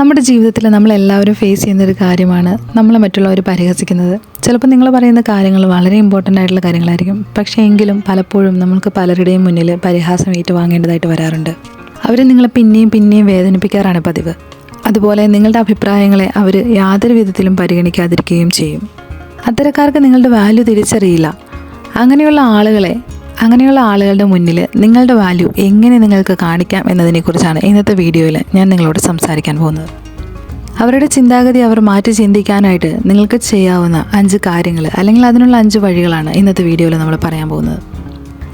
നമ്മുടെ ജീവിതത്തിൽ നമ്മളെല്ലാവരും ഫേസ് ചെയ്യുന്ന ഒരു കാര്യമാണ് നമ്മൾ മറ്റുള്ളവർ പരിഹസിക്കുന്നത്. ചിലപ്പോൾ നിങ്ങൾ പറയുന്ന കാര്യങ്ങൾ വളരെ ഇമ്പോർട്ടന്റ് ആയിട്ടുള്ള കാര്യങ്ങളായിരിക്കും. പക്ഷേ എങ്കിലും പലപ്പോഴും നമുക്ക് പലരുടെയും മുന്നിൽ പരിഹാസം ഏറ്റുവാങ്ങേണ്ടതായിട്ട് വരാറുണ്ട്. അവർ നിങ്ങളെ പിന്നെയും പിന്നെയും വേദനിപ്പിക്കാറാണ് പതിവ്. അതുപോലെ നിങ്ങളുടെ അഭിപ്രായങ്ങളെ അവർ യാതൊരു വിധത്തിലും പരിഗണിക്കാതിരിക്കുകയും ചെയ്യും. അത്തരക്കാർക്ക് നിങ്ങളുടെ വാല്യൂ തിരിച്ചറിയില്ല. അങ്ങനെയുള്ള ആളുകളെ അങ്ങനെയുള്ള ആളുകളുടെ മുന്നിൽ നിങ്ങളുടെ വാല്യൂ എങ്ങനെ നിങ്ങൾക്ക് കാണിക്കാം എന്നതിനെക്കുറിച്ചാണ് ഇന്നത്തെ വീഡിയോയിൽ ഞാൻ നിങ്ങളോട് സംസാരിക്കാൻ പോകുന്നത്. അവരുടെ ചിന്താഗതി അവർ മാറ്റി ചിന്തിക്കാനായിട്ട് നിങ്ങൾക്ക് ചെയ്യാവുന്ന അഞ്ച് കാര്യങ്ങൾ അല്ലെങ്കിൽ അതിനുള്ള അഞ്ച് വഴികളാണ് ഇന്നത്തെ വീഡിയോയിൽ നമ്മൾ പറയാൻ പോകുന്നത്.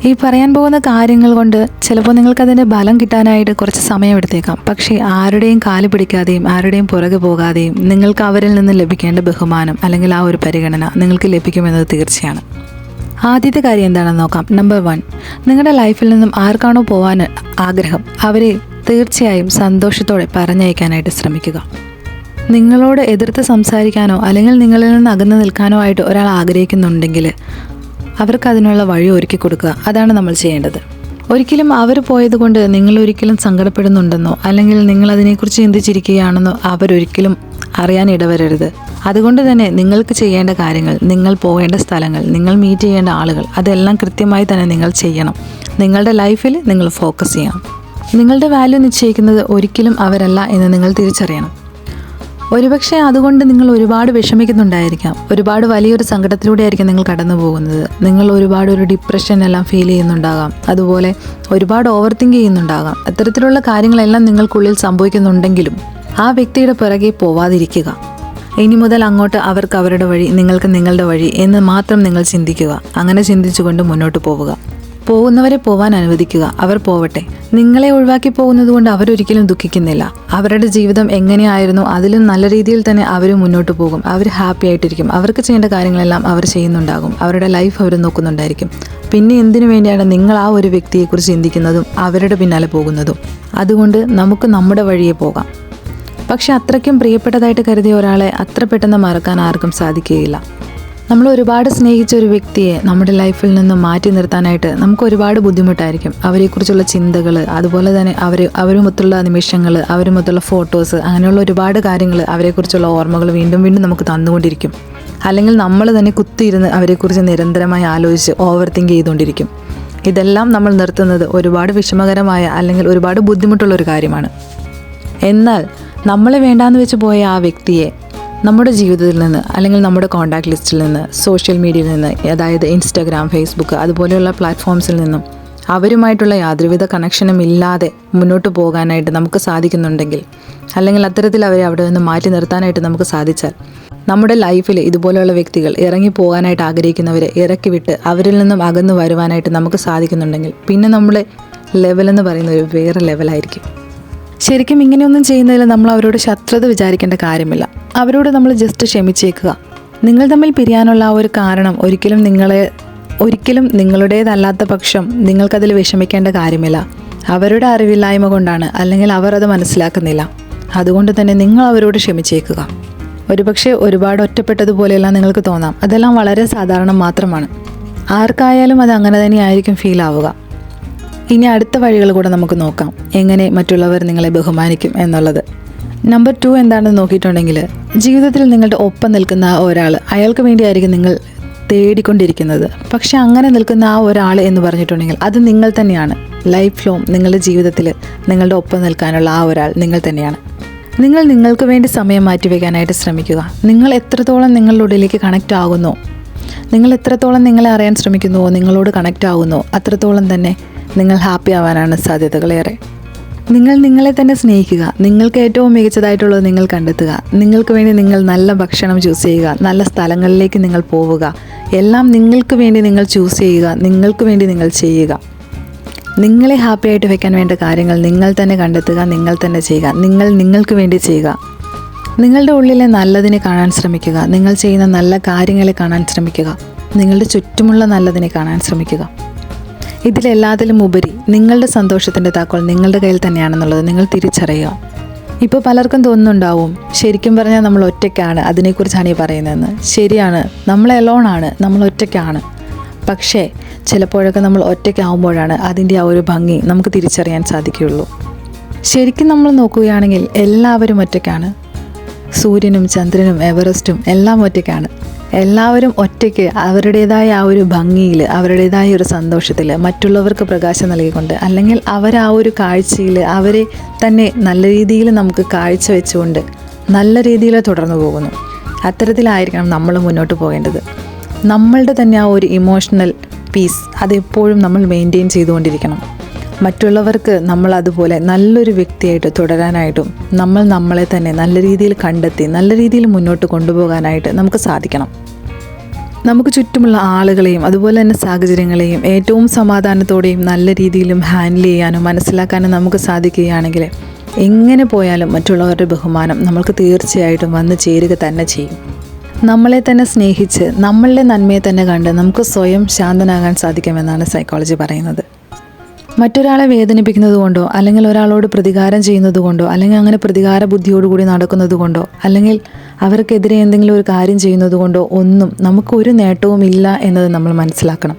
ഈ പറയാൻ പോകുന്ന കാര്യങ്ങൾ കൊണ്ട് ചിലപ്പോൾ നിങ്ങൾക്കതിന്റെ ബലം കിട്ടാനായിട്ട് കുറച്ച് സമയമെടുത്തേക്കാം. പക്ഷേ ആരുടെയും കാൽ പിടിക്കാതെയും ആരുടെയും പുറകെ പോകാതെയും നിങ്ങൾക്ക് അവരിൽ നിന്ന് ലഭിക്കേണ്ട ബഹുമാനം അല്ലെങ്കിൽ ആ ഒരു പരിഗണന നിങ്ങൾക്ക് ലഭിക്കുമെന്നത് തീർച്ചയാണ്. ആദ്യത്തെ കാര്യം എന്താണെന്ന് നോക്കാം. നമ്പർ വൺ നിങ്ങളുടെ ലൈഫിൽ നിന്നും ആർക്കാണോ പോകാൻ ആഗ്രഹം അവരെ തീർച്ചയായും സന്തോഷത്തോടെ പറഞ്ഞയക്കാനായിട്ട് ശ്രമിക്കുക. നിങ്ങളോട് എതിർത്ത് സംസാരിക്കാനോ അല്ലെങ്കിൽ നിങ്ങളിൽ നിന്ന് അകന്നു നിൽക്കാനോ ആയിട്ട് ഒരാൾ ആഗ്രഹിക്കുന്നുണ്ടെങ്കിൽ അവർക്ക് അതിനുള്ള വഴി ഒരുക്കി കൊടുക്കുക. അതാണ് നമ്മൾ ചെയ്യേണ്ടത്. ഒരിക്കലും അവർ പോയത് കൊണ്ട് നിങ്ങൾ ഒരിക്കലും സങ്കടപ്പെടുന്നുണ്ടെന്നോ അല്ലെങ്കിൽ നിങ്ങൾ അതിനെക്കുറിച്ച് ചിന്തിച്ചിരിക്കുകയാണെന്നോ അവരൊരിക്കലും അറിയാൻ ഇടവരരുത്. അതുകൊണ്ട് തന്നെ നിങ്ങൾക്ക് ചെയ്യേണ്ട കാര്യങ്ങൾ നിങ്ങൾ പോകേണ്ട സ്ഥലങ്ങൾ നിങ്ങൾ മീറ്റ് ചെയ്യേണ്ട ആളുകൾ അതെല്ലാം കൃത്യമായി തന്നെ നിങ്ങൾ ചെയ്യണം. നിങ്ങളുടെ ലൈഫിൽ നിങ്ങൾ ഫോക്കസ് ചെയ്യണം. നിങ്ങളുടെ വാല്യൂ നിശ്ചയിക്കുന്നത് ഒരിക്കലും അവരല്ല എന്ന് നിങ്ങൾ തിരിച്ചറിയണം. ഒരുപക്ഷെ അതുകൊണ്ട് നിങ്ങൾ ഒരുപാട് വിഷമിക്കുന്നുണ്ടായിരിക്കാം. ഒരുപാട് വലിയൊരു സങ്കടത്തിലൂടെ ആയിരിക്കും നിങ്ങൾ കടന്നു പോകുന്നത് നിങ്ങൾ ഒരുപാട് ഒരു ഡിപ്രഷൻ എല്ലാം ഫീൽ ചെയ്യുന്നുണ്ടാകാം. അതുപോലെ ഒരുപാട് ഓവർ തിങ്ക് ചെയ്യുന്നുണ്ടാകാം. അത്തരത്തിലുള്ള കാര്യങ്ങളെല്ലാം നിങ്ങൾക്കുള്ളിൽ സംഭവിക്കുന്നുണ്ടെങ്കിലും ആ വ്യക്തിയുടെ പിറകെ പോവാതിരിക്കുക. ഇനി മുതൽ അങ്ങോട്ട് അവർക്ക് അവരുടെ വഴി നിങ്ങൾക്ക് നിങ്ങളുടെ വഴി എന്ന് മാത്രം നിങ്ങൾ ചിന്തിക്കുക. അങ്ങനെ ചിന്തിച്ചുകൊണ്ട് മുന്നോട്ട് പോവുക. പോകുന്നവരെ പോവാൻ അനുവദിക്കുക. അവർ പോവട്ടെ. നിങ്ങളെ ഒഴിവാക്കി പോകുന്നത് കൊണ്ട് അവരൊരിക്കലും ദുഃഖിക്കുന്നില്ല. അവരുടെ ജീവിതം എങ്ങനെയായിരുന്നു അതിലും നല്ല രീതിയിൽ തന്നെ അവർ മുന്നോട്ട് പോകും. അവർ ഹാപ്പി ആയിട്ടിരിക്കും. അവർക്ക് ചെയ്യേണ്ട കാര്യങ്ങളെല്ലാം അവർ ചെയ്യുന്നുണ്ടാകും. അവരുടെ ലൈഫ് അവർ നോക്കുന്നുണ്ടായിരിക്കും. പിന്നെ എന്തിനു വേണ്ടിയാണ് നിങ്ങൾ ആ ഒരു വ്യക്തിയെക്കുറിച്ച് ചിന്തിക്കുന്നതും അവരുടെ പിന്നാലെ പോകുന്നതും? അതുകൊണ്ട് നമുക്ക് നമ്മുടെ വഴിയെ പോകാം. പക്ഷെ അത്രയ്ക്കും പ്രിയപ്പെട്ടതായിട്ട് കരുതിയ ഒരാളെ അത്ര പെട്ടെന്ന് മറക്കാൻ ആർക്കും സാധിക്കുകയില്ല. നമ്മൾ ഒരുപാട് സ്നേഹിച്ച ഒരു വ്യക്തിയെ നമ്മുടെ ലൈഫിൽ നിന്ന് മാറ്റി നിർത്താനായിട്ട് നമുക്ക് ഒരുപാട് ബുദ്ധിമുട്ടായിരിക്കും. അവരെക്കുറിച്ചുള്ള ചിന്തകൾ അതുപോലെ തന്നെ അവർ അവരുമൊത്തുള്ള നിമിഷങ്ങൾ അവരുമൊത്തുള്ള ഫോട്ടോസ് അങ്ങനെയുള്ള ഒരുപാട് കാര്യങ്ങൾ അവരെക്കുറിച്ചുള്ള ഓർമ്മകൾ വീണ്ടും വീണ്ടും നമുക്ക് തന്നുകൊണ്ടിരിക്കും. അല്ലെങ്കിൽ നമ്മൾ തന്നെ കുത്തിയിരുന്ന് അവരെക്കുറിച്ച് നിരന്തരമായി ആലോചിച്ച് ഓവർ തിങ്ക് ചെയ്തുകൊണ്ടിരിക്കും. ഇതെല്ലാം നമ്മൾ നിർത്തുന്നത് ഒരുപാട് വിഷമകരമായ അല്ലെങ്കിൽ ഒരുപാട് ബുദ്ധിമുട്ടുള്ള ഒരു കാര്യമാണ്. എന്നാൽ നമ്മളെ വേണ്ടാന്ന് വെച്ച് പോയ ആ വ്യക്തിയെ നമ്മുടെ ജീവിതത്തിൽ നിന്ന് അല്ലെങ്കിൽ നമ്മുടെ കോൺടാക്ട് ലിസ്റ്റിൽ നിന്ന് സോഷ്യൽ മീഡിയയിൽ നിന്ന് അതായത് ഇൻസ്റ്റാഗ്രാം ഫേസ്ബുക്ക് അതുപോലെയുള്ള പ്ലാറ്റ്ഫോംസിൽ നിന്നും അവരുമായിട്ടുള്ള യാതൊരുവിധ കണക്ഷനും ഇല്ലാതെ മുന്നോട്ട് പോകാനായിട്ട് നമുക്ക് സാധിക്കുന്നുണ്ടെങ്കിൽ അല്ലെങ്കിൽ അത്തരത്തിൽ അവരെ അവിടെ നിന്ന് മാറ്റി നിർത്താനായിട്ട് നമുക്ക് സാധിച്ചാൽ നമ്മുടെ ലൈഫിൽ ഇതുപോലെയുള്ള വ്യക്തികൾ ഇറങ്ങി പോകാനായിട്ട് ആഗ്രഹിക്കുന്നവരെ ഇറക്കി വിട്ട് അവരിൽ നിന്നും അകന്നു വരുവാനായിട്ട് നമുക്ക് സാധിക്കുന്നുണ്ടെങ്കിൽ പിന്നെ നമ്മുടെ ലെവലെന്ന് പറയുന്നത് ഒരു വേറെ ലെവലായിരിക്കും ശരിക്കും ഇങ്ങനെയൊന്നും ചെയ്യുന്നതിൽ നമ്മൾ അവരോട് ശത്രുത വിചാരിക്കേണ്ട കാര്യമില്ല. അവരോട് നമ്മൾ ജസ്റ്റ് ക്ഷമിച്ചേക്കുക. നിങ്ങൾ തമ്മിൽ പിരിയാനുള്ള ആ ഒരു കാരണം ഒരിക്കലും നിങ്ങളെ ഒരിക്കലും നിങ്ങളുടേതല്ലാത്ത പക്ഷം നിങ്ങൾക്കതിൽ വിഷമിക്കേണ്ട കാര്യമില്ല. അവരുടെ അറിവില്ലായ്മ കൊണ്ടാണ് അല്ലെങ്കിൽ അവർ അത് മനസ്സിലാക്കുന്നില്ല. അതുകൊണ്ട് തന്നെ നിങ്ങൾ അവരോട് ക്ഷമിച്ചേക്കുക. ഒരുപക്ഷെ ഒരുപാട് ഒറ്റപ്പെട്ടതുപോലെയെല്ലാം നിങ്ങൾക്ക് തോന്നാം. അതെല്ലാം വളരെ സാധാരണ മാത്രമാണ്. ആർക്കായാലും അത് അങ്ങനെ തന്നെയായിരിക്കും ഫീൽ ആവുക. ഇനി അടുത്ത വഴികൾ കൂടെ നമുക്ക് നോക്കാം. എങ്ങനെ മറ്റുള്ളവർ നിങ്ങളെ ബഹുമാനിക്കും എന്നുള്ളത്. നമ്പർ ടു എന്താണെന്ന് നോക്കിയിട്ടുണ്ടെങ്കിൽ ജീവിതത്തിൽ നിങ്ങളുടെ ഒപ്പം നിൽക്കുന്ന ഒരാൾ അയാൾക്ക് വേണ്ടിയായിരിക്കും നിങ്ങൾ തേടിക്കൊണ്ടിരിക്കുന്നത്. പക്ഷെ അങ്ങനെ നിൽക്കുന്ന ആ ഒരാൾ എന്ന് പറഞ്ഞിട്ടുണ്ടെങ്കിൽ അത് നിങ്ങൾ തന്നെയാണ്. ലൈഫ് ലോങ് നിങ്ങളുടെ ജീവിതത്തിൽ നിങ്ങളുടെ ഒപ്പം നിൽക്കാനുള്ള ആ ഒരാൾ നിങ്ങൾ തന്നെയാണ്. നിങ്ങൾ നിങ്ങൾക്ക് വേണ്ടി സമയം മാറ്റിവെക്കാനായിട്ട് ശ്രമിക്കുക. നിങ്ങൾ എത്രത്തോളം നിങ്ങളുടെ ഉള്ളിലേക്ക് കണക്റ്റ് ആകുന്നോ. നിങ്ങൾ എത്രത്തോളം നിങ്ങളെ അറിയാൻ ശ്രമിക്കുന്നുവോ നിങ്ങളോട് കണക്റ്റ് ആകുന്നോ. അത്രത്തോളം തന്നെ നിങ്ങൾ ഹാപ്പി ആവാനാണ് സാധ്യതകളേറെ. നിങ്ങൾ നിങ്ങളെ തന്നെ സ്നേഹിക്കുക. നിങ്ങൾക്ക് ഏറ്റവും മികച്ചതായിട്ടുള്ളത് നിങ്ങൾ കണ്ടെത്തുക. നിങ്ങൾക്ക് വേണ്ടി നിങ്ങൾ നല്ല ഭക്ഷണം ചൂസ് ചെയ്യുക. നല്ല സ്ഥലങ്ങളിലേക്ക് നിങ്ങൾ പോവുക. എല്ലാം നിങ്ങൾക്ക് വേണ്ടി നിങ്ങൾ ചൂസ് ചെയ്യുക. നിങ്ങൾക്ക് വേണ്ടി നിങ്ങൾ ചെയ്യുക. നിങ്ങളെ ഹാപ്പി ആയിട്ട് വെക്കാൻ വേണ്ട കാര്യങ്ങൾ നിങ്ങൾ തന്നെ കണ്ടെത്തുക. നിങ്ങൾ തന്നെ ചെയ്യുക. നിങ്ങൾ നിങ്ങൾക്ക് വേണ്ടി ചെയ്യുക. നിങ്ങളുടെ ഉള്ളിലെ നല്ലതിനെ കാണാൻ ശ്രമിക്കുക. നിങ്ങൾ ചെയ്യുന്ന നല്ല കാര്യങ്ങളെ കാണാൻ ശ്രമിക്കുക. നിങ്ങളുടെ ചുറ്റുമുള്ള നല്ലതിനെ കാണാൻ ശ്രമിക്കുക. ഇതിലെല്ലാത്തിലും ഉപരി നിങ്ങളുടെ സന്തോഷത്തിന്റെ താക്കോൽ നിങ്ങളുടെ കയ്യിൽ തന്നെയാണെന്നുള്ളത് നിങ്ങൾ തിരിച്ചറിയുക. ഇപ്പോൾ പലർക്കും തോന്നുന്നുണ്ടാവും ശരിക്കും പറഞ്ഞാൽ നമ്മൾ ഒറ്റയ്ക്കാണ് അതിനെക്കുറിച്ചാണ് ഈ പറയുന്നതെന്ന്. ശരിയാണ് നമ്മൾ എലോണാണ് നമ്മൾ ഒറ്റയ്ക്കാണ്. പക്ഷേ ചിലപ്പോഴൊക്കെ നമ്മൾ ഒറ്റയ്ക്കാവുമ്പോഴാണ് അതിന്റെ ആ ഒരു ഭംഗി നമുക്ക് തിരിച്ചറിയാൻ സാധിക്കുകയുള്ളൂ. ശരിക്കും നമ്മൾ നോക്കുകയാണെങ്കിൽ എല്ലാവരും ഒറ്റയ്ക്കാണ്. സൂര്യനും ചന്ദ്രനും എവറസ്റ്റും എല്ലാം ഒറ്റയ്ക്കാണ്. എല്ലാവരും ഒറ്റയ്ക്ക് അവരുടേതായ ആ ഒരു ഭംഗിയിൽ അവരുടേതായ ഒരു സന്തോഷത്തിൽ മറ്റുള്ളവർക്ക് പ്രകാശം നൽകിക്കൊണ്ട് അല്ലെങ്കിൽ അവർ ആ ഒരു കാഴ്ചയിൽ അവരെ തന്നെ നല്ല രീതിയിൽ നമുക്ക് കാഴ്ച വെച്ചുകൊണ്ട് നല്ല രീതിയിൽ തുടർന്നു പോകുന്നു. അത്തരത്തിലായിരിക്കണം നമ്മൾ മുന്നോട്ട് പോകേണ്ടത്. നമ്മളുടെ തന്നെ ആ ഒരു ഇമോഷണൽ പീസ് അതെപ്പോഴും നമ്മൾ മെയിന്റെയിൻ ചെയ്തുകൊണ്ടിരിക്കണം. മറ്റുള്ളവർക്ക് നമ്മൾ അതുപോലെ നല്ലൊരു വ്യക്തിയായിട്ട് തുടരാനായിട്ടും നമ്മൾ നമ്മളെ തന്നെ നല്ല രീതിയിൽ കണ്ടെത്തി നല്ല രീതിയിൽ മുന്നോട്ട് കൊണ്ടുപോകാനായിട്ട് നമുക്ക് സാധിക്കണം. നമുക്ക് ചുറ്റുമുള്ള ആളുകളെയും അതുപോലെ തന്നെ സാഹചര്യങ്ങളെയും ഏറ്റവും സമാധാനത്തോടെയും നല്ല രീതിയിലും ഹാൻഡിൽ ചെയ്യാനും മനസ്സിലാക്കാനും നമുക്ക് സാധിക്കുകയാണെങ്കിൽ എങ്ങനെ പോയാലും മറ്റുള്ളവരുടെ ബഹുമാനം നമ്മൾക്ക് തീർച്ചയായിട്ടും വന്ന് ചേരുക തന്നെ ചെയ്യും. നമ്മളെ തന്നെ സ്നേഹിച്ച് നമ്മളുടെ നന്മയെ തന്നെ കണ്ട് നമുക്ക് സ്വയം ശാന്തനാകാൻ സാധിക്കുമെന്നാണ് സൈക്കോളജി പറയുന്നത്. മറ്റൊരാളെ വേദനിപ്പിക്കുന്നത് കൊണ്ടോ അല്ലെങ്കിൽ ഒരാളോട് പ്രതികാരം ചെയ്യുന്നത് കൊണ്ടോ അല്ലെങ്കിൽ അങ്ങനെ പ്രതികാര ബുദ്ധിയോടുകൂടി നടക്കുന്നത് കൊണ്ടോ അല്ലെങ്കിൽ അവർക്കെതിരെ എന്തെങ്കിലും ഒരു കാര്യം ചെയ്യുന്നത് കൊണ്ടോ ഒന്നും നമുക്കൊരു നേട്ടവും ഇല്ല എന്നത് നമ്മൾ മനസ്സിലാക്കണം.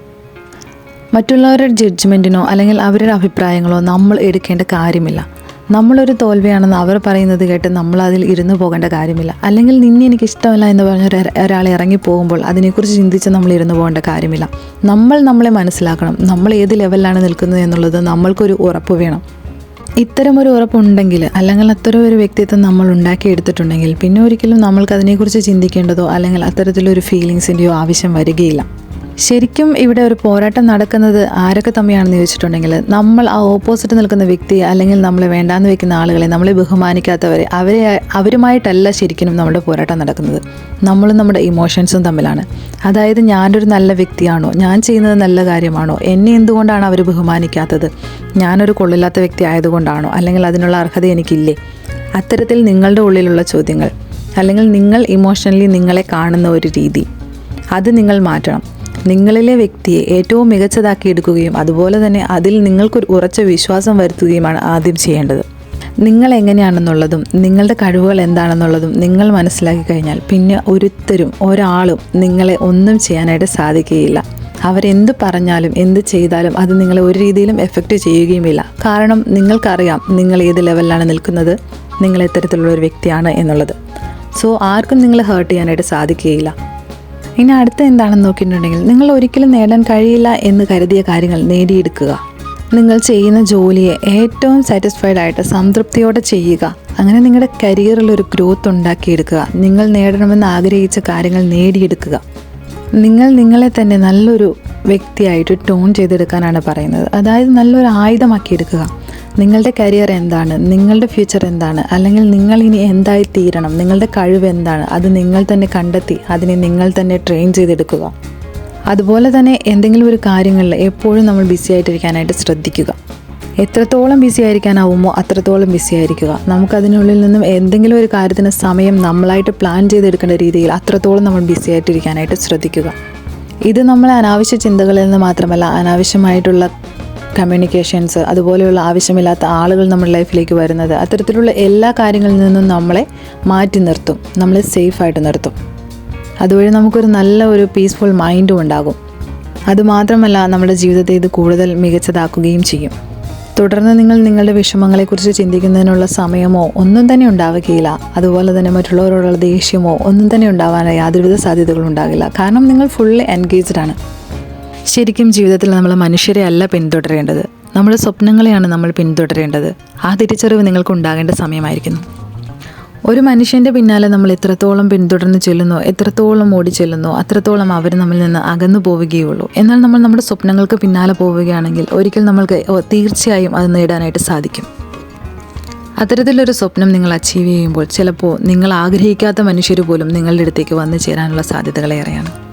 മറ്റുള്ളവരുടെ ജഡ്ജ്മെന്റിനോ അല്ലെങ്കിൽ അവരുടെ അഭിപ്രായങ്ങളോ നമ്മൾ എടുക്കേണ്ട കാര്യമില്ല. നമ്മളൊരു തോൽവിയാണെന്ന് അവർ പറയുന്നത് കേട്ട് നമ്മൾ അതിൽ ഇരുന്ന് പോകേണ്ട കാര്യമില്ല. അല്ലെങ്കിൽ നിന്നെ എനിക്ക് ഇഷ്ടമല്ല എന്ന് പറഞ്ഞ ഒരാൾ ഇറങ്ങി പോകുമ്പോൾ അതിനെക്കുറിച്ച് ചിന്തിച്ച് നമ്മൾ ഇരുന്ന് പോകേണ്ട കാര്യമില്ല. നമ്മൾ നമ്മളെ മനസ്സിലാക്കണം. നമ്മൾ ഏത് ലെവലിലാണ് നിൽക്കുന്നത് എന്നുള്ളത് നമ്മൾക്കൊരു ഉറപ്പ് വേണം. ഇത്തരമൊരു ഉറപ്പുണ്ടെങ്കിൽ അല്ലെങ്കിൽ അത്തരം ഒരു വ്യക്തിത്വം നമ്മൾ ഉണ്ടാക്കിയെടുത്തിട്ടുണ്ടെങ്കിൽ പിന്നെ ഒരിക്കലും നമ്മൾക്ക് അതിനെക്കുറിച്ച് ചിന്തിക്കേണ്ടതോ അല്ലെങ്കിൽ അത്തരത്തിലൊരു ഫീലിങ്സിന്റെയോ ആവശ്യം വരികയില്ല. ശരിക്കും ഇവിടെ ഒരു പോരാട്ടം നടക്കുന്നത് ആരൊക്കെ തമ്മിലാണെന്ന് ചോദിച്ചിട്ടുണ്ടെങ്കിൽ നമ്മൾ ആ ഓപ്പോസിറ്റ് നിൽക്കുന്ന വ്യക്തി അല്ലെങ്കിൽ നമ്മളെ വേണ്ടാന്ന് വെക്കുന്ന ആളുകളെ നമ്മളെ ബഹുമാനിക്കാത്തവരെ അവരെ അവരുമായിട്ടല്ല ശരിക്കും നമ്മുടെ പോരാട്ടം നടക്കുന്നത്. നമ്മളും നമ്മുടെ ഇമോഷൻസും തമ്മിലാണ്. അതായത് ഞാനൊരു നല്ല വ്യക്തിയാണോ? ഞാൻ ചെയ്യുന്നത് നല്ല കാര്യമാണോ? എന്നെ എന്തുകൊണ്ടാണ് അവർ ബഹുമാനിക്കാത്തത്? ഞാനൊരു കൊള്ളില്ലാത്ത വ്യക്തി ആയതുകൊണ്ടാണോ? അല്ലെങ്കിൽ അതിനുള്ള അർഹത എനിക്കില്ലേ? അത്തരത്തിൽ നിങ്ങളുടെ ഉള്ളിലുള്ള ചോദ്യങ്ങൾ അല്ലെങ്കിൽ നിങ്ങൾ ഇമോഷണലി നിങ്ങളെ കാണുന്ന ഒരു രീതി അത് നിങ്ങൾ മാറ്റണം. നിങ്ങളിലെ വ്യക്തിയെ ഏറ്റവും മികച്ചതാക്കി എടുക്കുകയും അതുപോലെ തന്നെ അതിൽ നിങ്ങൾക്കൊരു ഉറച്ച വിശ്വാസം വരുത്തുകയുമാണ് ആദ്യം ചെയ്യേണ്ടത്. നിങ്ങൾ എങ്ങനെയാണെന്നുള്ളതും നിങ്ങളുടെ കഴിവുകൾ എന്താണെന്നുള്ളതും നിങ്ങൾ മനസ്സിലാക്കി കഴിഞ്ഞാൽ പിന്നെ ഒരുത്തരും ഒരാളും നിങ്ങളെ ഒന്നും ചെയ്യാനായിട്ട് സാധിക്കുകയില്ല. അവരെന്ത് പറഞ്ഞാലും എന്ത് ചെയ്താലും അത് നിങ്ങളെ ഒരു രീതിയിലും എഫക്റ്റ് ചെയ്യുകയുമില്ല. കാരണം നിങ്ങൾക്കറിയാം നിങ്ങൾ ഏത് ലെവലിലാണ് നിൽക്കുന്നത് നിങ്ങൾ എത്തരത്തിലുള്ള ഒരു വ്യക്തിയാണ് എന്നുള്ളത്. സോ ആർക്കും നിങ്ങളെ ഹേർട്ട് ചെയ്യാനായിട്ട് സാധിക്കുകയില്ല. ഇനി അടുത്ത എന്താണെന്ന് നോക്കിയിട്ടുണ്ടെങ്കിൽ നിങ്ങൾ ഒരിക്കലും നേടാൻ കഴിയില്ല എന്ന് കരുതിയ കാര്യങ്ങൾ നേടിയെടുക്കുക. നിങ്ങൾ ചെയ്യുന്ന ജോലിയെ ഏറ്റവും സാറ്റിസ്ഫൈഡ് ആയിട്ട് സംതൃപ്തിയോടെ ചെയ്യുക. അങ്ങനെ നിങ്ങളുടെ കരിയറിൽ ഒരു ഗ്രോത്ത് ഉണ്ടാക്കിയെടുക്കുക. നിങ്ങൾ നേടണമെന്ന് ആഗ്രഹിച്ച കാര്യങ്ങൾ നേടിയെടുക്കുക. നിങ്ങൾ നിങ്ങളെ തന്നെ നല്ലൊരു വ്യക്തിയായിട്ട് ടോൺ ചെയ്തെടുക്കാനാണ് പറയുന്നത്. അതായത് നല്ലൊരു ആയുധമാക്കി എടുക്കുക നിങ്ങളുടെ കരിയർ എന്താണ്? നിങ്ങളുടെ ഫ്യൂച്ചർ എന്താണ്? അല്ലെങ്കിൽ നിങ്ങൾ ഇനി എന്തായി തീരണം? നിങ്ങളുടെ കഴിവ് എന്താണ്? അത് നിങ്ങൾ തന്നെ കണ്ടെത്തി അതിനെ നിങ്ങൾ തന്നെ ട്രെയിൻ ചെയ്തെടുക്കുക. അതുപോലെ തന്നെ എന്തെങ്കിലും ഒരു കാര്യങ്ങളിൽ എപ്പോഴും നമ്മൾ ബിസി ആയിട്ടിരിക്കാനായിട്ട് ശ്രദ്ധിക്കുക. എത്രത്തോളം ബിസി ആയിരിക്കാനാവുമോ അത്രത്തോളം ബിസി ആയിരിക്കുക. നമുക്കതിനുള്ളിൽ നിന്നും എന്തെങ്കിലും ഒരു കാര്യത്തിന് സമയം നമ്മളായിട്ട് പ്ലാൻ ചെയ്തെടുക്കേണ്ട രീതിയിൽ അത്രത്തോളം നമ്മൾ ബിസി ആയിട്ടിരിക്കാനായിട്ട് ശ്രദ്ധിക്കുക. ഇത് നമ്മളെ അനാവശ്യ ചിന്തകളിൽ നിന്ന് മാത്രമല്ല അനാവശ്യമായിട്ടുള്ള കമ്മ്യൂണിക്കേഷൻസ് അതുപോലെയുള്ള ആവശ്യമില്ലാത്ത ആളുകൾ നമ്മുടെ ലൈഫിലേക്ക് വരുന്നത് അത്തരത്തിലുള്ള എല്ലാ കാര്യങ്ങളിൽ നിന്നും നമ്മളെ മാറ്റി നിർത്തും നമ്മളെ സേഫായിട്ട് നിർത്തും. അതുവഴി നമുക്കൊരു നല്ല ഒരു പീസ്ഫുൾ മൈൻഡും ഉണ്ടാകും. അതുമാത്രമല്ല നമ്മുടെ ജീവിതത്തെ ഇത് കൂടുതൽ മികച്ചതാക്കുകയും ചെയ്യും. തുടർന്ന് നിങ്ങൾ നിങ്ങളുടെ വിഷമങ്ങളെക്കുറിച്ച് ചിന്തിക്കുന്നതിനുള്ള സമയമോ ഒന്നും തന്നെ ഉണ്ടാവുകയില്ല. അതുപോലെ തന്നെ മറ്റുള്ളവരോടുള്ള ദേഷ്യമോ ഒന്നും തന്നെ ഉണ്ടാവാനായി യാതൊരുവിധ സാധ്യതകളും ഉണ്ടാകില്ല. കാരണം നിങ്ങൾ ഫുള്ളി എൻഗേജ്ഡ് ആണ്. ശരിക്കും ജീവിതത്തിൽ നമ്മൾ മനുഷ്യരെ അല്ല പിന്തുടരേണ്ടത്. നമ്മുടെ സ്വപ്നങ്ങളെയാണ് നമ്മൾ പിന്തുടരേണ്ടത്. ആ തിരിച്ചറിവ് നിങ്ങൾക്ക് ഉണ്ടാകേണ്ട സമയമായിരിക്കുന്നു. ഒരു മനുഷ്യന്റെ പിന്നാലെ നമ്മൾ എത്രത്തോളം പിന്തുടർന്ന് ചെല്ലുന്നു എത്രത്തോളം ഓടി ചെല്ലുന്നു അത്രത്തോളം അവർ നമ്മിൽ നിന്ന് അകന്നു പോവുകയുള്ളൂ. എന്നാൽ നമ്മൾ നമ്മുടെ സ്വപ്നങ്ങൾക്ക് പിന്നാലെ പോവുകയാണെങ്കിൽ ഒരിക്കൽ നമ്മൾക്ക് തീർച്ചയായും അത് നേടാനായിട്ട് സാധിക്കും. അത്തരത്തിലൊരു സ്വപ്നം നിങ്ങൾ അച്ചീവ് ചെയ്യുമ്പോൾ ചിലപ്പോൾ നിങ്ങൾ ആഗ്രഹിക്കാത്ത മനുഷ്യർ പോലും നിങ്ങളുടെ അടുത്തേക്ക് വന്നു ചേരാനുള്ള സാധ്യതകളേറെയാണ്.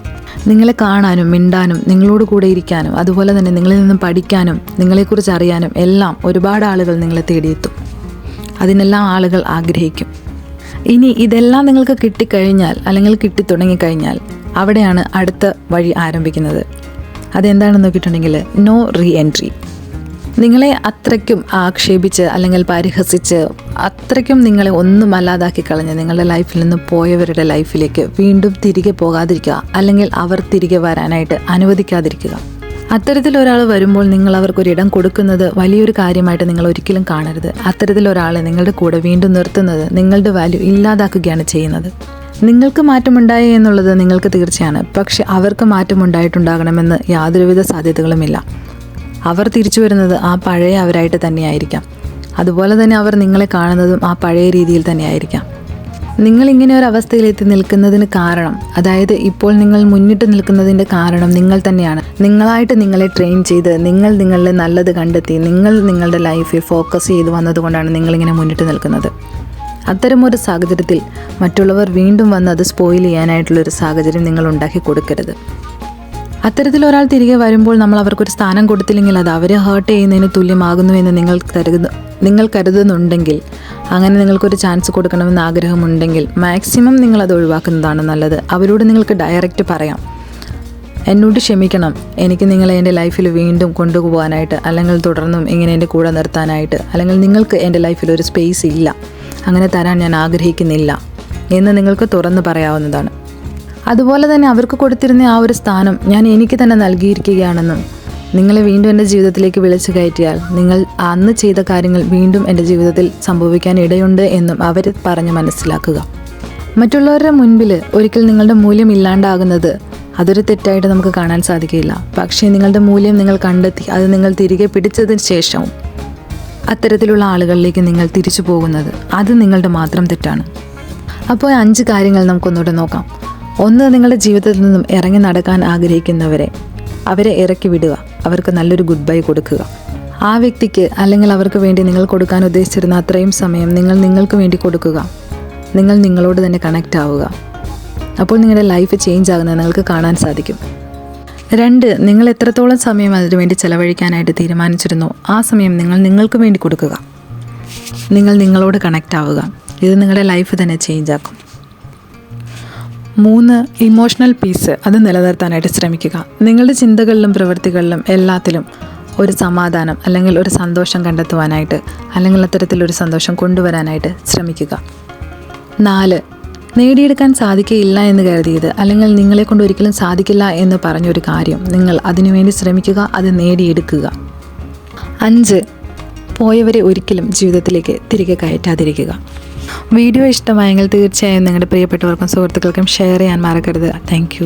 നിങ്ങളെ കാണാനും മിണ്ടാനും നിങ്ങളോട് കൂടെ ഇരിക്കാനും അതുപോലെ തന്നെ നിങ്ങളിൽ നിന്നും പഠിക്കാനും നിങ്ങളെക്കുറിച്ച് അറിയാനും എല്ലാം ഒരുപാട് ആളുകൾ നിങ്ങളെ തേടിയെത്തും. അതിനെല്ലാം ആളുകൾ ആഗ്രഹിക്കും. ഇനി ഇതെല്ലാം നിങ്ങൾക്ക് കിട്ടിക്കഴിഞ്ഞാൽ അല്ലെങ്കിൽ കിട്ടിത്തുടങ്ങിക്കഴിഞ്ഞാൽ അവിടെയാണ് അടുത്ത വഴി ആരംഭിക്കുന്നത്. അതെന്താണെന്ന് നോക്കിയിട്ടുണ്ടെങ്കിൽ നോ റീ എൻട്രി നിങ്ങളെ അത്രയ്ക്കും ആക്ഷേപിച്ച് അല്ലെങ്കിൽ പരിഹസിച്ച് അത്രയ്ക്കും നിങ്ങളെ ഒന്നും അല്ലാതാക്കി കളഞ്ഞ് നിങ്ങളുടെ ലൈഫിൽ നിന്ന് പോയവരുടെ ലൈഫിലേക്ക് വീണ്ടും തിരികെ പോകാതിരിക്കുക അല്ലെങ്കിൽ അവർ തിരികെ വരാനായിട്ട് അനുവദിക്കാതിരിക്കുക. അത്തരത്തിൽ ഒരാൾ വരുമ്പോൾ നിങ്ങൾ അവർക്കൊരിടം കൊടുക്കുന്നത് വലിയൊരു കാര്യമായിട്ട് നിങ്ങൾ ഒരിക്കലും കാണരുത്. അത്തരത്തിൽ ഒരാളെ നിങ്ങളുടെ കൂടെ വീണ്ടും നിർത്തുന്നത് നിങ്ങളുടെ വാല്യൂ ഇല്ലാതാക്കുകയാണ് ചെയ്യുന്നത്. നിങ്ങൾക്ക് മാറ്റമുണ്ടായി എന്നുള്ളത് നിങ്ങൾക്ക് തീർച്ചയാണ്. പക്ഷെ അവർക്ക് മാറ്റമുണ്ടായിട്ടുണ്ടാകണമെന്ന് യാതൊരുവിധ സാധ്യതകളുമില്ല. അവർ തിരിച്ചു വരുന്നത് ആ പഴയ അവരായിട്ട് തന്നെയായിരിക്കാം. അതുപോലെ തന്നെ അവർ നിങ്ങളെ കാണുന്നതും ആ പഴയ രീതിയിൽ തന്നെയായിരിക്കാം. നിങ്ങൾ ഇങ്ങനെ ഒരു അവസ്ഥയിലെത്തി നിൽക്കുന്നതിന് കാരണം അതായത് ഇപ്പോൾ നിങ്ങൾ മുന്നിട്ട് നിൽക്കുന്നതിന്റെ കാരണം നിങ്ങൾ തന്നെയാണ്. നിങ്ങളായിട്ട് നിങ്ങളെ ട്രെയിൻ ചെയ്ത് നിങ്ങൾ നിങ്ങളുടെ നല്ലത് കണ്ടെത്തി നിങ്ങൾ നിങ്ങളുടെ ലൈഫിൽ ഫോക്കസ് ചെയ്ത് വന്നതുകൊണ്ടാണ് നിങ്ങളിങ്ങനെ മുന്നിട്ട് നിൽക്കുന്നത്. അത്തരമൊരു സാഹചര്യത്തിൽ മറ്റുള്ളവർ വീണ്ടും വന്ന് അത് സ്പോയിൽ ചെയ്യാനായിട്ടുള്ളൊരു സാഹചര്യം നിങ്ങൾ ഉണ്ടാക്കി കൊടുക്കരുത്. അത്തരത്തിൽ ഒരാൾ തിരികെ വരുമ്പോൾ നമ്മൾ അവർക്കൊരു സ്ഥാനം കൊടുത്തില്ലെങ്കിൽ അത് അവരെ ഹേർട്ട് ചെയ്യുന്നതിന് തുല്യമാകുന്നു എന്ന് നിങ്ങൾ കരുതുന്നു നിങ്ങൾ കരുതുന്നുണ്ടെങ്കിൽ അങ്ങനെ നിങ്ങൾക്കൊരു ചാൻസ് കൊടുക്കണമെന്ന് ആഗ്രഹമുണ്ടെങ്കിൽ മാക്സിമം നിങ്ങൾ അത് ഒഴിവാക്കുന്നതാണ് നല്ലത്. അവരോട് നിങ്ങൾക്ക് ഡയറക്റ്റ് പറയാം എന്നോട് ക്ഷമിക്കണം എനിക്ക് നിങ്ങളെ എന്റെ ലൈഫിൽ വീണ്ടും കൊണ്ടുപോകാനായിട്ട് അല്ലെങ്കിൽ തുടർന്നും ഇങ്ങനെ എന്റെ കൂടെ നിർത്താനായിട്ട് അല്ലെങ്കിൽ നിങ്ങൾക്ക് എന്റെ ലൈഫിൽ ഒരു സ്പേസ് ഇല്ല അങ്ങനെ തരാൻ ഞാൻ ആഗ്രഹിക്കുന്നില്ല എന്ന് നിങ്ങൾക്ക് തുറന്ന് പറയാവുന്നതാണ്. അതുപോലെ തന്നെ അവർക്ക് കൊടുത്തിരുന്ന ആ ഒരു സ്ഥാനം ഞാൻ എനിക്ക് തന്നെ നൽകിയിരിക്കുകയാണെന്നും നിങ്ങളെ വീണ്ടും എന്റെ ജീവിതത്തിലേക്ക് വിളിച്ചു കയറ്റിയാൽ നിങ്ങൾ അന്ന് ചെയ്ത കാര്യങ്ങൾ വീണ്ടും എന്റെ ജീവിതത്തിൽ സംഭവിക്കാൻ ഇടയുണ്ട് എന്നും അവർ പറഞ്ഞ് മനസ്സിലാക്കുക. മറ്റുള്ളവരുടെ മുൻപിൽ ഒരിക്കൽ നിങ്ങളുടെ മൂല്യം ഇല്ലാണ്ടാകുന്നത് അതൊരു തെറ്റായിട്ട് നമുക്ക് കാണാൻ സാധിക്കില്ല. പക്ഷേ നിങ്ങളുടെ മൂല്യം നിങ്ങൾ കണ്ടെത്തി അത് നിങ്ങൾ തിരികെ പിടിച്ചതിന് ശേഷവും അത്തരത്തിലുള്ള ആളുകളിലേക്ക് നിങ്ങൾ തിരിച്ചു പോകുന്നത് അത് നിങ്ങളുടെ മാത്രം തെറ്റാണ്. അപ്പോൾ അഞ്ച് കാര്യങ്ങൾ നമുക്കൊന്നുകൂടെ നോക്കാം. ഒന്ന് നിങ്ങളുടെ ജീവിതത്തിൽ നിന്നും ഇറങ്ങി നടക്കാൻ ആഗ്രഹിക്കുന്നവരെ അവരെ ഇറക്കി വിടുക. അവർക്ക് നല്ലൊരു ഗുഡ് ബൈ കൊടുക്കുക. ആ വ്യക്തിക്ക് അല്ലെങ്കിൽ അവർക്ക് വേണ്ടി നിങ്ങൾ കൊടുക്കാൻ ഉദ്ദേശിച്ചിരുന്ന അത്രയും സമയം നിങ്ങൾ നിങ്ങൾക്ക് വേണ്ടി കൊടുക്കുക. നിങ്ങൾ നിങ്ങളോട് തന്നെ കണക്റ്റ് ആവുക. അപ്പോൾ നിങ്ങളുടെ ലൈഫ് ചേഞ്ച് ആകുന്നത് നിങ്ങൾക്ക് കാണാൻ സാധിക്കും. രണ്ട് നിങ്ങൾ എത്രത്തോളം സമയം അതിനു വേണ്ടി ചെലവഴിക്കാനായിട്ട് തീരുമാനിച്ചിരുന്നോ ആ സമയം നിങ്ങൾ നിങ്ങൾക്ക് വേണ്ടി കൊടുക്കുക. നിങ്ങൾ നിങ്ങളോട് കണക്റ്റ് ആവുക. ഇത് നിങ്ങളുടെ ലൈഫ് തന്നെ ചേഞ്ച് ആക്കും. മൂന്ന് ഇമോഷണൽ പീസ് അത് നിലനിർത്താനായിട്ട് ശ്രമിക്കുക. നിങ്ങളുടെ ചിന്തകളിലും പ്രവൃത്തികളിലും എല്ലാത്തിലും ഒരു സമാധാനം അല്ലെങ്കിൽ ഒരു സന്തോഷം കണ്ടെത്തുവാനായിട്ട് അല്ലെങ്കിൽ അത്തരത്തിലൊരു സന്തോഷം കൊണ്ടുവരാനായിട്ട് ശ്രമിക്കുക. നാല് നേടിയെടുക്കാൻ സാധിക്കില്ല എന്ന് കരുതിയത് അല്ലെങ്കിൽ നിങ്ങളെ കൊണ്ട് ഒരിക്കലും സാധിക്കില്ല എന്ന് പറഞ്ഞൊരു കാര്യം നിങ്ങൾ അതിനുവേണ്ടി ശ്രമിക്കുക അത് നേടിയെടുക്കുക. അഞ്ച് പോയവരെ ഒരിക്കലും ജീവിതത്തിലേക്ക് തിരികെ കയറ്റാതിരിക്കുക. വീഡിയോ ഇഷ്ടമായെങ്കിൽ തീർച്ചയായും നിങ്ങളുടെ പ്രിയപ്പെട്ടവർക്കും സുഹൃത്തുക്കൾക്കും ഷെയർ ചെയ്യാൻ മറക്കരുത്. താങ്ക്